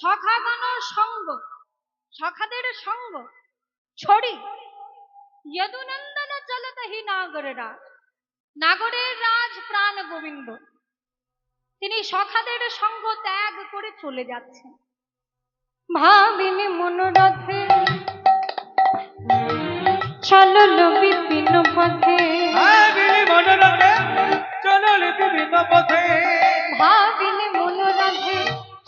সখাগণ সঙ্গ সখাদের সঙ্গ। ছড়ি যদুনন্দন চলত হি নাগর নাগরের রাজ প্রাণ গোবিন্দ। তিনি সখাদের সঙ্গ ত্যাগ করে চলে যাচ্ছেন। ভাবিনি মনোরথে চলল বিপিন পথে। ভাবিনি মনোরথে চললে বিভিন্ন পথে। মনোরথে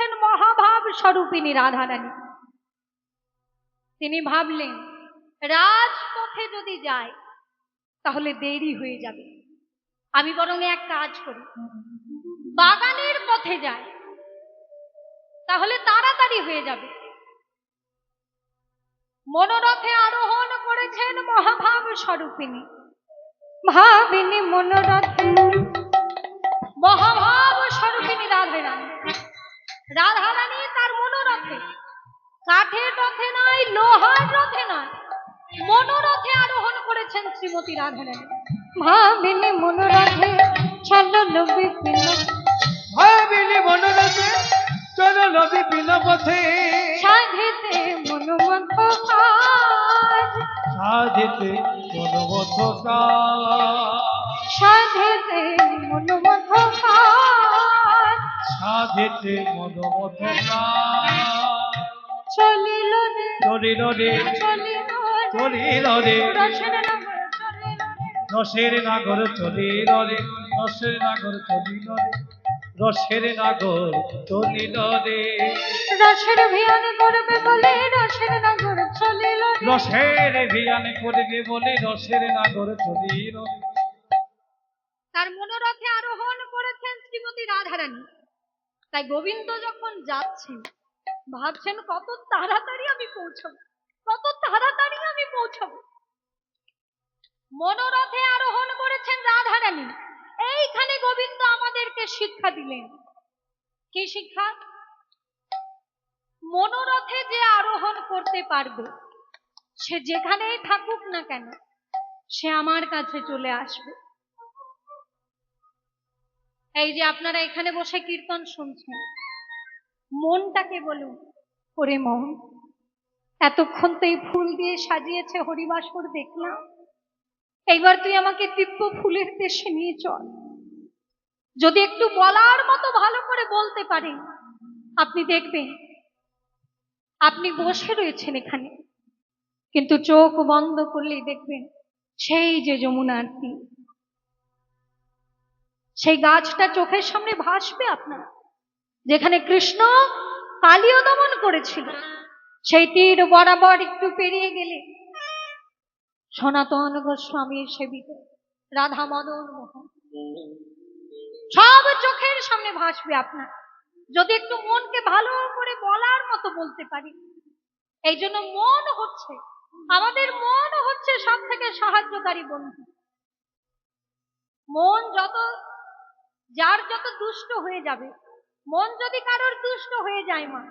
করেছেন মহাভাব স্বরূপিনী রাধারানী। তিনি ভাবলেন, রাজপথে যদি যায় তাহলে দেরি হয়ে যাবে। আমি বরং এক কাজ করি। বাগানের পথে যাই, তাহলে তাড়াতাড়ি হয়ে যাবে। মনোরথে আরোহণ করেছেন মহাভাব স্বরূপিনী ভাবিনী মনোরথ। মহাভাব স্বরূপিনী রাধারানী। রাধারানী তার মনোরথে। কাঠের রথে নয় লোহার রথে নয় মনোরথে আরোহণ করেছেন শ্রীমতী রাধারানী। ভাবিনী মনোরথে চলল বিপিন ভাবিনি মনোরথে চলল বিভিন্ন পথে। সাধিতে মনোমথ কাজ। সাধিতে মনোমথ কাজ। সাধিতে মনোমথ কাজ। সাধিতে মনোমথ কাজ চলিল রে চলিল রে চলিল রে রসের নগর চলিল রে রসের নাগর চলিল রে রসের নাগর চলিল রে রসের ভিয়ান করবে বলে রসের নগর চলিল রসের ভিয়ান করবে বলে রসের নাগর চলিল। তার মনোরথে আরোহণ করেছেন শ্রীমতী রাধারানী। তাই গোবিন্দ যখন যাচ্ছেন, ভাবছেন কত তাড়াতাড়ি আমি পৌঁছাবো, কত তাড়াতাড়ি আমি পৌঁছাবো। মনোরথে আরোহণ করেছেন রাধারানী। এইখানে গোবিন্দ আমাদেরকে শিক্ষা দিলেন। কি শিক্ষা? মনোরথে যে আরোহণ করতে পারবে, সে যেখানেই থাকুক না কেন, সে আমার কাছে চলে আসবে। এই যে আপনারা এখানে বসে কীর্তন শুনছেন, মনটাকে বলুন, ওরে মন, এতক্ষণ তো এই ফুল দিয়ে সাজিয়েছে হরিবাসর দেখলাম। এইবার তুই আমাকে দিব্য ফুলের দেশে নিয়ে চল। যদি একটু বলার মতো ভালো করে বলতে পারেন আপনি দেখবেন, আপনি বসে রয়েছেন এখানে, কিন্তু চোখ বন্ধ করলেই দেখবেন, সেই যে যমুনার তীর। সেই গাছটা চোখের সামনে ভাসবে আপনার। যেখানে কৃষ্ণ কালীয় দমন করেছিল সেই তীর বরাবর একটু পেরিয়ে গেলে সনাতন গোস্বামীর সেবিত, রাধা মদন মোহন। সব চোখের সামনে ভাসবে আপনার। যদি একটু মনকে ভালো করে বলার মতো বলতে পারি, এই জন্য মন হচ্ছে, আমাদের মন হচ্ছে সব থেকে সাহায্যকারী বন্ধু। মন যত যার যত দুষ্ট হয়ে যাবে মন যদি কারোর দুষ্ট হয়ে যায় মা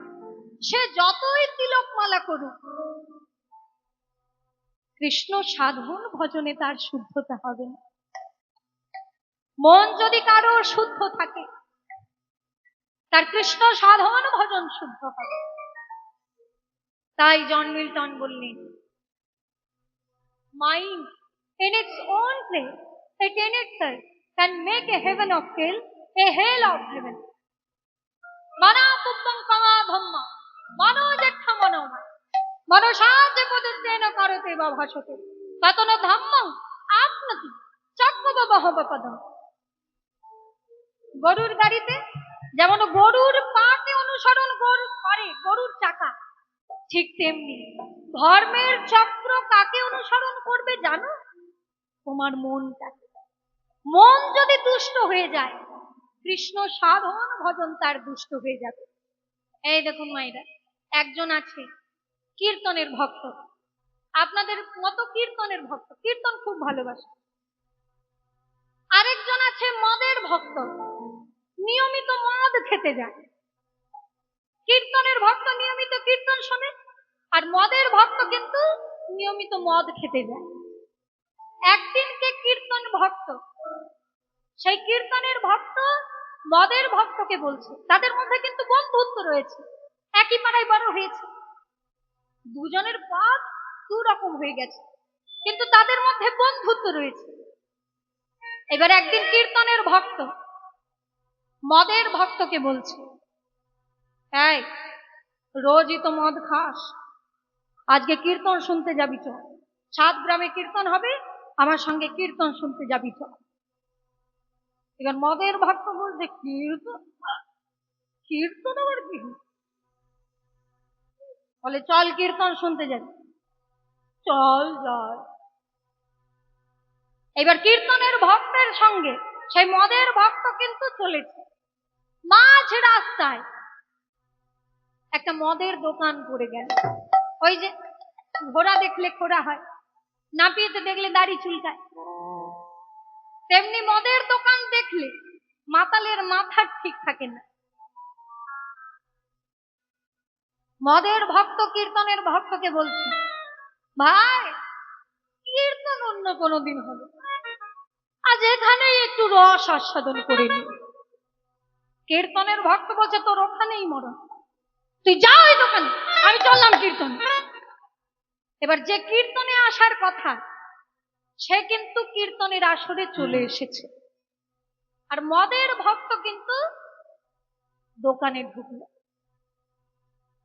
সে যতই তিলক মালা করুক কৃষ্ণ সাধন ভজনে তার শুদ্ধতা হবে না। মন যদি কারও শুদ্ধ থাকে তার কৃষ্ণ সাধন ভজন শুদ্ধ হবে। তাই জন মিল্টন বললেন mind in its own place, it in itself can make a heaven of hell, a hell of heaven. মানা পুব্বং কমা ধম্মা মনো জেঠ্য মনোমা মনসাজ পদত্তেন করতে বা ভাসতে ততন ধম্মং আপনতি চক্রব বহব গরুর গাড়িতে যেমন গরুর পাকে অনুসরণ গরু করে, গরুর চাকা, ঠিক তেমনি ধর্মের চক্র কাকে অনুসরণ করবে জানো? তোমার মনটা মন যদি দুষ্ট হয়ে যায়, কৃষ্ণ সাধন ভজন তার দুষ্ট হয়ে যাবে। এই দেখুন মায়েরা, একজন আছে কীর্তনের ভক্ত। আপনাদের মতো কীর্তনের ভক্ত। কীর্তন খুব ভালোবাসে। আরেকজন আছে মদের ভক্ত। নিয়মিত মদ খেতে যায়। কীর্তনের ভক্ত নিয়মিত কীর্তন শোনে, আর মদের ভক্ত কিন্তু নিয়মিত মদ খেতে যায়। একদিনকে কীর্তন ভক্ত। সেই কীর্তনের ভক্ত, মদের ভক্তকে বলছে। তাদের মধ্যে কিন্তু বন্ধুত্ব রয়েছে। একই পাড়ায় বড় হয়েছে। দুজনের পথ দু রকম হয়ে গেছে। কিন্তু তাদের মধ্যে বন্ধুত্ব রয়েছে। এবার একদিন কীর্তনের ভক্ত, মদের ভক্তকে বলছে, এই, রোজই তো মদ খাস। আজকে কীর্তন শুনতে যাবি তো সাত গ্রামে কীর্তন হবে, আমার সঙ্গে কীর্তন শুনতে যাবি তো এবার মদের ভক্ত বলছে কীর্তন? কীর্তন আবার কি? বলে, চল কীর্তন শুনতে যাবি চল যাই এবার কীর্তনের ভক্তের সঙ্গে, সেই মদের ভক্ত কিন্তু চলেছে। মাঝ রাস্তায় একটা মদের দোকান করে গেল। ওই যে ঘোড়া দেখলে খোড়া হয়, নাপিতে দেখলে দাড়ি চুলকায়। তেমনি মদের দোকান দেখলে মাতালের মাথা ঠিক থাকে না। মদের ভক্ত কীর্তনের ভক্তকে বলছে, ভাই, কীর্তন অন্য কোনো দিন হবে আজ এখানেই একটু রস আস্বাদন করে নি। কীর্তনের ভক্ত বলছে, তোর ওখানেই মরণ। তুই যা ওই দোকানে, আমি চললাম কীর্তন। এবার যে কীর্তনে আসার কথা সে কিন্তু কীর্তনের আসরে চলে এসেছে। আর মদের ভক্ত কিন্তু দোকানে ঢুকলো।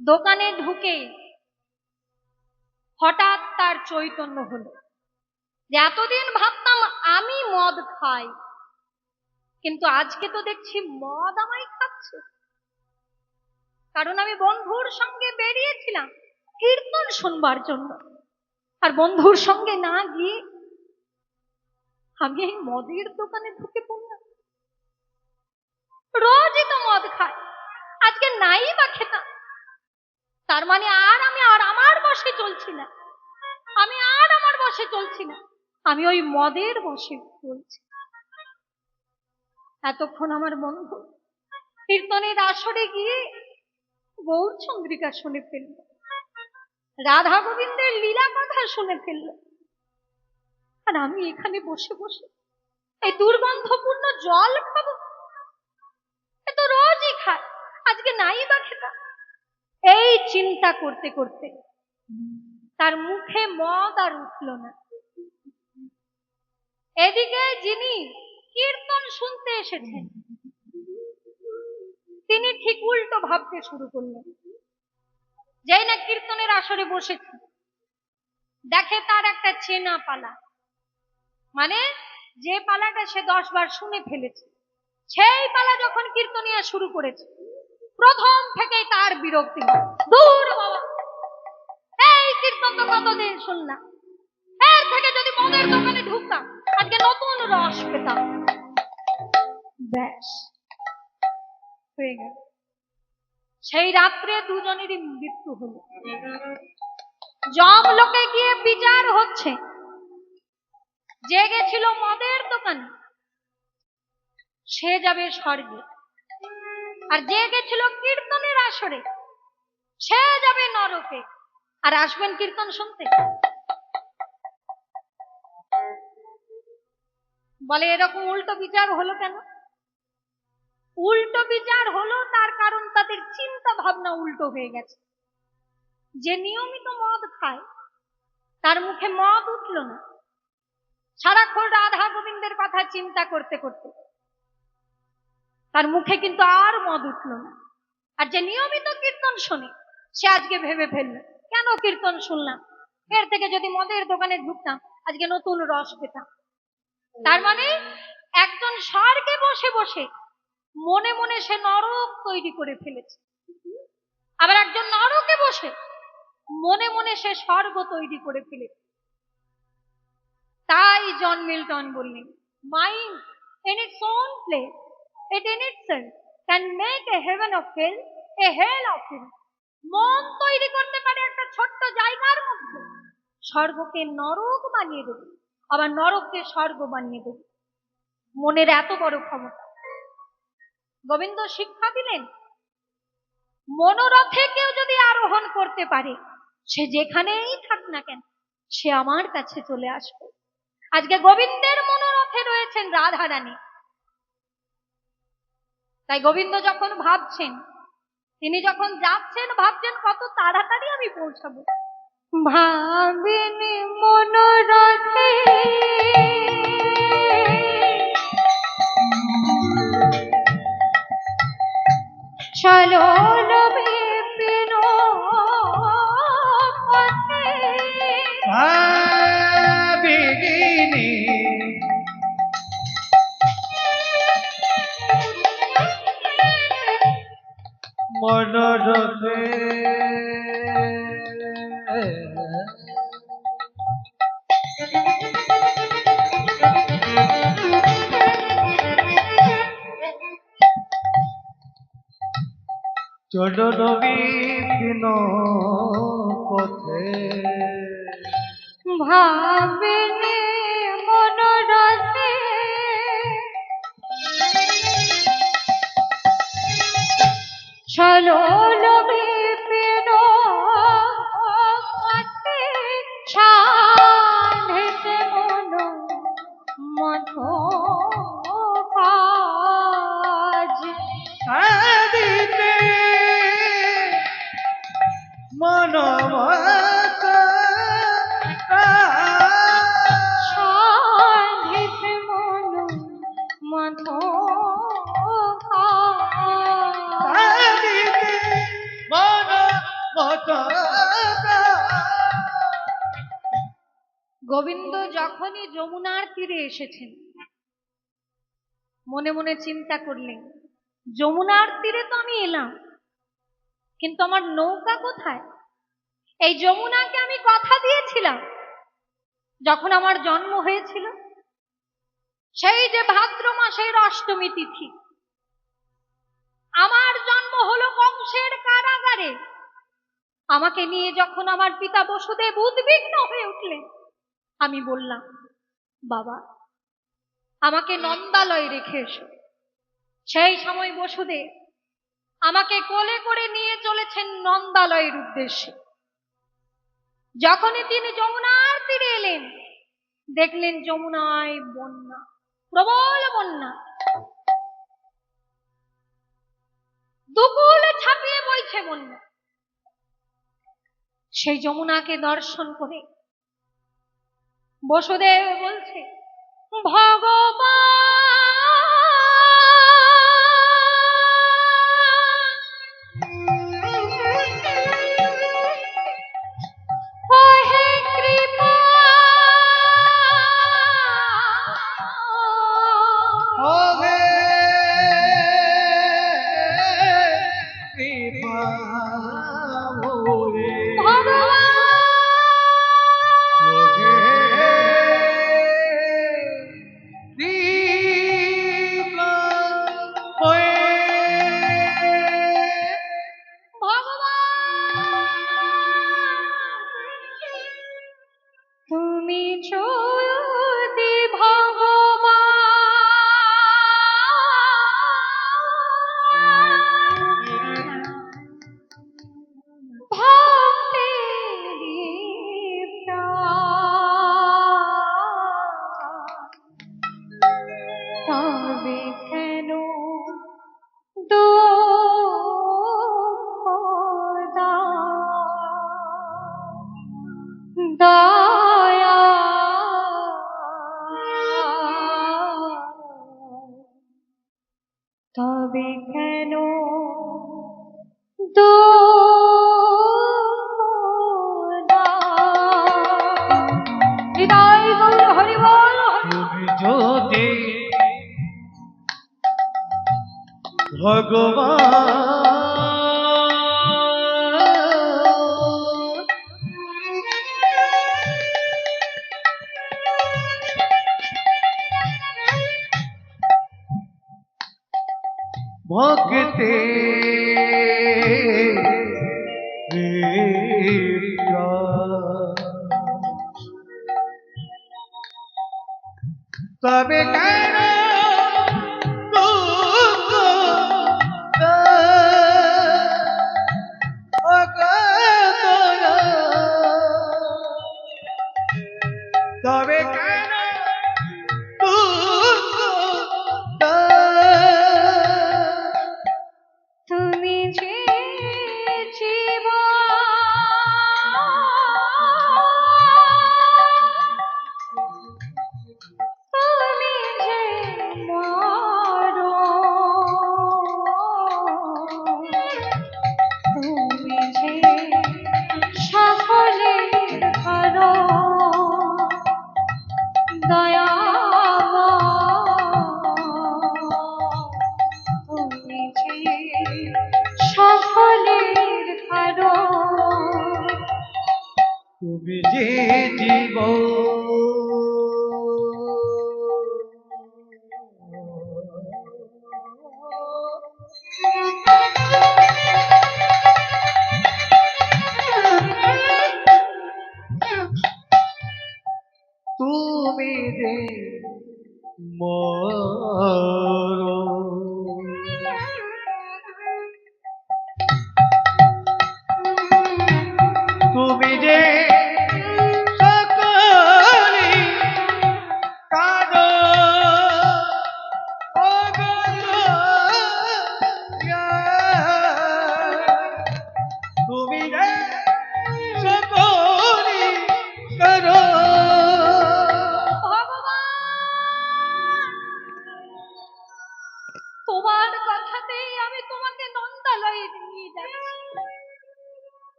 দোকানে ঢুকে হঠাৎ তার চৈতন্য হলো যে এতদিন ভাবতাম আমি মদ খাই কিন্তু আজকে তো দেখছি মদ আমায় খাচ্ছে। কারণ আমি বন্ধুর সঙ্গে বেরিয়েছিলাম কীর্তন শুনবার জন্য। আর বন্ধুর সঙ্গে না গিয়ে আমি এই মদের দোকানে ঢুকে পড়লাম রোজই তো মদ খায় আজকে নাই বা খেতাম তার মানে আর আমি আর আমার বসে চলছি না আমি আর আমার বসে চলছি না আমি ওই মদের বসে চলছি এতক্ষণ আমার বন্ধু কীর্তনের আসরে গিয়ে গৌর চন্দ্রিকা শুনে ফেলল রাধা গোবিন্দের লীলা কথা শুনে ফেলল আর আমি এখানে বসে বসে এই দুর্গন্ধপূর্ণ জল খাব? এ তো রোজই খায়, আজকে নাই বা খেতাম এই চিন্তা করতে করতে তার মুখে মদ আর উঠল না। এদিকে যিনি কীর্তন শুনতে এসেছেন, তিনি ঠিক উল্টো ভাবতে শুরু করলেন, যেই না কীর্তনের আসরে বসেছে, দেখে তার একটা চেনা পালা। মানে যে পালাটা সে দশ বার শুনে ফেলেছে, সেই পালা যখন কীর্তনিয়া শুরু করেছে, প্রথম থেকেই তার বিরক্তি দূর বাবা। এই কীর্তন তো কতদিন শুনলাম। এর থেকে যদি মদের দোকানে ঢুকতাম, আজকে নতুন রস পেতাম। ব্যাস, হয়ে গেল। সেই রাত্রে দুজনেরই মৃত্যু হলো। জম লোকে গিয়ে বিচার হচ্ছে। যে গেছিল মদের দোকানে। সে যাবে স্বর্গে। আর যে গেছিল কীর্তনের আসরে। সে যাবে নরকে। আর আসবেন কীর্তন শুনতে। বলে, এরকম উল্টো বিচার হলো কেন? উল্টো বিচার হলো, তার কারণ তাদের চিন্তা ভাবনা উল্টো হয়ে গেছে। যে নিয়মিত মদ খায়, তার মুখে মদ উঠল না। সারাক্ষণ রাধা গোবিন্দের কথা চিন্তা করতে করতে। তার মুখে কিন্তু আর মদ উঠল না। আর যে নিয়মিত কীর্তন শোনে, সে আজকে ভেবে ফেলল, কেন কীর্তন শুনলাম? এর থেকে যদি মদের দোকানে ঢুকতাম, আজকে নতুন রস পেতাম। তার মানে একজন স্বর্গে বসে বসে মনে মনে সে নরক তৈরি করে ফেলেছে। আবার একজন নরকে বসে মনে মনে সে স্বর্গ তৈরি করে ফেলেছে। তাই জন মিল্টন বললেন, mind in its own place it in itself can make a heaven of hell a hell of hell মন তৈরি করতে পারে একটা ছোট্ট জায়গার মধ্যে। স্বর্গকে নরক বানিয়ে দেবে, আবার নরককে স্বর্গ বানিয়ে দেবে। মনের এত বড় ক্ষমতা। গোবিন্দ শিক্ষা দিলেন, মনোরথে কেউ যদি আরোহণ করতে পারে, সে যেখানেই থাক না কেন, সে আমার কাছে চলে আসবে। আজকে গোবিন্দের মনোরথে রয়েছেন রাধা রানী তাই গোবিন্দ যখন ভাবছেন, তিনি যখন যাচ্ছেন, ভাবছেন কত তাড়াতাড়ি আমি পৌঁছাবো। ভাবিনি মনোরথে। চলো মনোরথে চরণ বিপিন পথে। ভাবিনি মধ কাজ মনোমত গোবিন্দ যখনই যমুনার তীরে এসেছেন, মনে মনে চিন্তা করলেন, যমুনার তীরে তো আমি এলাম, কিন্তু আমার নৌকা কোথায়? এই যমুনাকে আমি কথা দিয়েছিলাম, যখন আমার জন্ম হয়েছিল। সেই যে ভাদ্র মাসের অষ্টমী তিথি, আমার জন্ম হলো কংসের কারাগারে। আমাকে নিয়ে যখন আমার পিতা বসুদেব উদ্বিগ্ন হয়ে উঠলেন আমি বললাম, বাবা, আমাকে নন্দালয়ে রেখে এসো। সেই সময় বসুদে আমাকে কোলে করে নিয়ে চলেছেন নন্দালয়ের উদ্দেশ্যে। যখনই তিনি যমুনার তীরে এলেন, দেখলেন যমুনায় বন্যা, প্রবল বন্যা। দুকুল ছাপিয়ে বইছে বন্যা। সেই যমুনাকে দর্শন করে বসুদেব বলছে ভগবান ভগবান। যে জীব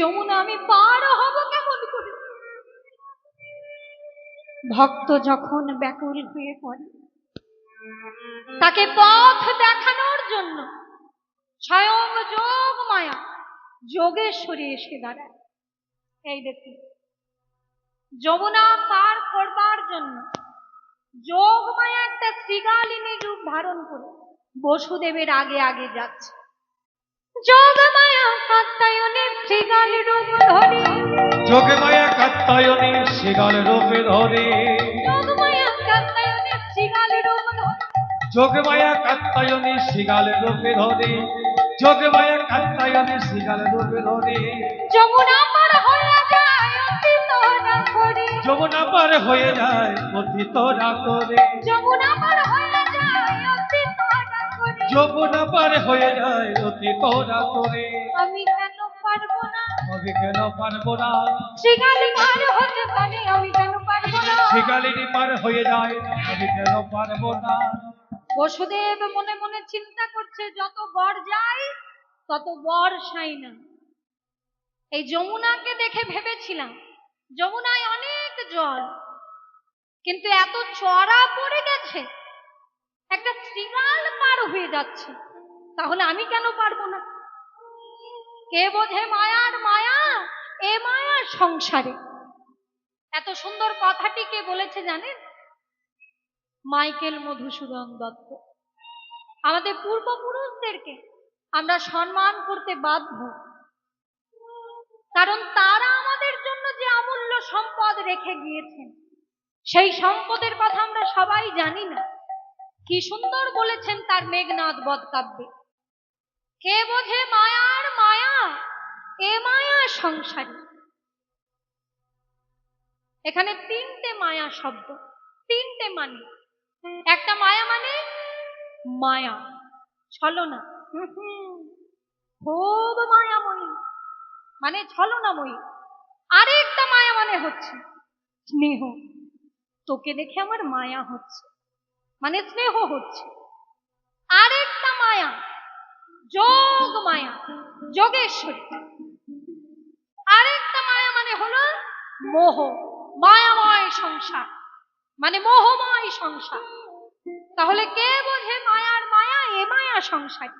যমুনা, আমি পার হব কেমন করে? ভক্ত যখন ব্যাকুল হয়ে পড়ে, তাকে পথ দেখানোর জন্য স্বয়ং যোগ মায়া যোগেশ্বরী এসে দাঁড়ায়। এই দেখুন, যমুনা পার করবার জন্য যোগ মায়া একটা শ্রীগালিনী রূপ ধারণ করে বসুদেবের আগে আগে যাচ্ছে। যোগ মায়া কাত্তায়নের শ্রীগাল রূপ ধরে। যোগে মায়া কাত্তায়নী শিগাল রূপে ধরে। যোগ মায়া কাত্তায়নের শ্রীগাল রূপ ধরে। যোগে মায়া কাত্তায়নী শিগাল রূপে ধরে। যোগে মায়া কাত্তায়নী শিগাল রূপে ধরে। যমুনা পার হয়ে যায় অতীত না করে। যমুনা পার হয়ে যায় পতিত না করে। যমুনা পার হয়ে অতীত করে যমুনা পার হয়ে যায় অতীত না করে আমি কেন পারব না? আমি কেন পারব না? শ্রীগালি পার হতে পারে আমি কেন পারব না? শিগালিনী পার হয়ে যায় আমি কেন পারব না? বসুদেব মনে মনে চিন্তা করছে যত বর যায় তত বর সাই না। এই যমুনাকে দেখে ভেবেছিলাম যমুনায় অনেক জল কিন্তু এত চড়া পড়ে গেছে একটা শ্রীগাল পার হয়ে যাচ্ছে। তাহলে আমি কেন পারব না? কে বোঝে মায়ার মায়া? এ মায়ার সংসারে। এত সুন্দর কথাটি কে বলেছে জানেন? মাইকেল মধুসূদন দত্ত। আমাদের পূর্বপুরুষদেরকে আমরা সম্মান করতে বাধ্য। কারণ তারা আমাদের জন্য যে অমূল্য সম্পদ রেখে গিয়েছেন, সেই সম্পদের কথা আমরা সবাই জানি না। কি সুন্দর বলেছেন তার মেঘনাথ বধ কাব্যে কে বোঝে মায়ার মায়া, এ মায়া সংসারী। এখানে তিনটে মায়া শব্দ, তিনটে মানে। একটা মায়া মানে মায়া, ছলনা। খুব মায়াময়ী মানে ছলনাময়ী। আরেকটা মায়া মানে হচ্ছে স্নেহ। তোকে দেখে আমার মায়া হচ্ছে। মানে স্নেহ হচ্ছে। আরেকটা মায়া, যোগ মায়া, যোগেশ্বরী। আরেকটা মায়া মানে হলো মোহ, মায়াময় সংসার মানে মোহময় সংসার। তাহলে কে বোঝে মায়ার মায়া? এ মায়া সংসার।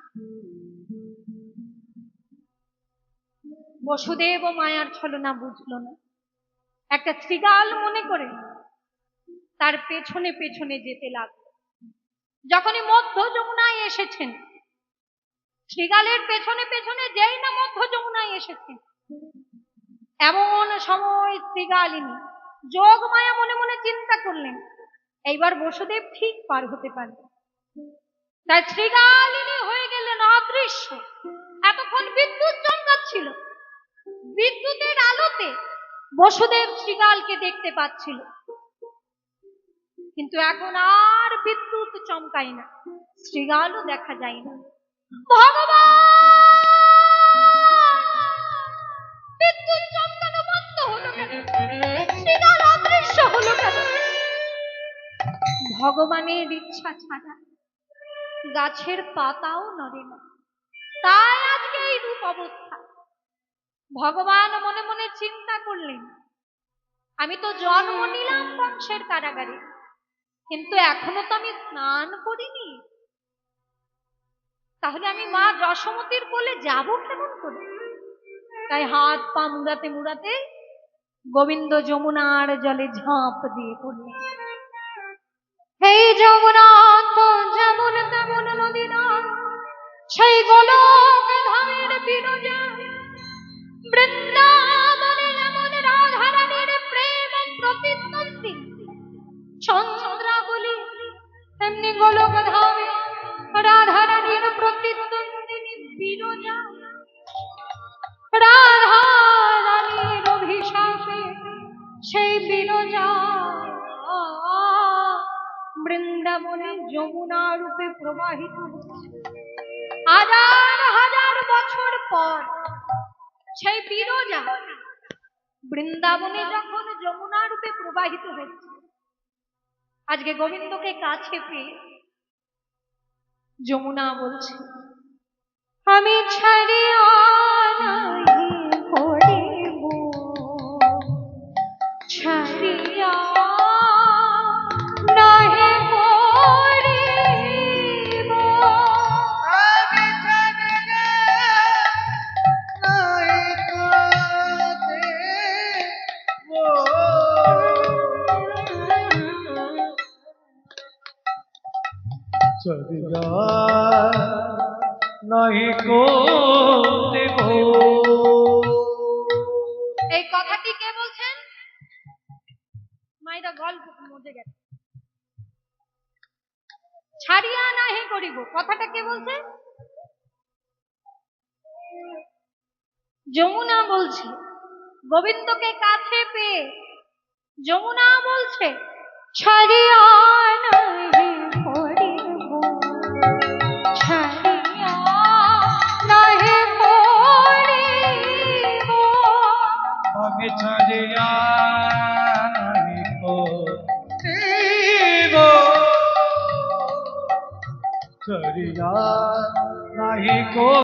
বসুদেব মায়ার ছলনা বুঝলো না। একটা শ্রীগাল মনে করে তার পেছনে পেছনে যেতে লাগল। যখনই মধ্য যমুনায় এসেছেন। শৃগালের পেছনে পেছনে যেই না মধ্য যমুনায় এসেছেন। এমন সময় শ্রীগালিনী যোগ মায়া মনে মনে চিন্তা করলেন, এইবার বসুদেব ঠিক পার হতে পারবে তাই শ্রীগালিনী হয়ে গেলেন অদৃশ্য। এতক্ষণ বিদ্যুৎ চমকাচ্ছিল বিদ্যুতের আলোতে বসুদেব শ্রীগালকে দেখতে পাচ্ছিল। কিন্তু এখন আর বিদ্যুৎ চমকায় না শ্রীগালও দেখা যায় না। ভগবান! ভগবানের ইচ্ছা ছাড়া গাছের পাতাও নড়ে না। তাই আজকে এই রূপ অবস্থা। ভগবান মনে মনে চিন্তা করলেন, আমি তো জন্ম নিলাম বংশের কারাগারে। কিন্তু এখনও তো আমি স্নান করিনি। তাহলে আমি মা যশোমতির কোলে যাব কেমন করে? তাই হাত পা মুড়াতে মুড়াতে গোবিন্দ যমুনার জলে ঝাঁপ দিয়ে পড়লেন এই যমুনা তো যেমন তেমন নদী না সেই গোলক ধামের বিরজা বৃন্দাবনে যেমন রাধারানীর প্রেম প্রতিদ্বন্দ্বী। চন্দ্রাবলী গোলক ধামে রাধারানীর প্রতিদ্বন্দ্বিনী বিরজা রাধা রানীর অভিশাপে সেই বৃন্দাবনে যমুনা রূপে প্রবাহিত হাজার হাজার বছর পর সেই বিরজা বৃন্দাবনে যখন যমুনা রূপে প্রবাহিত হচ্ছে আজকে গোবিন্দকে কাছে পেয়ে যমুনা বলছে আমি ছাড়িয়া নাহি কো দেব। এই কথাটি কে বলছেন? মাইরা গল্প মধ্যে গেছে। ছাড়িয়া নাহি করিব। কথাটা কে বলছে যমুনা বলছে, গোবিন্দকে কাছে পেয়ে যমুনা বলছে, ছাড়িয়া নাহি ছাড়িয়া নাহি কো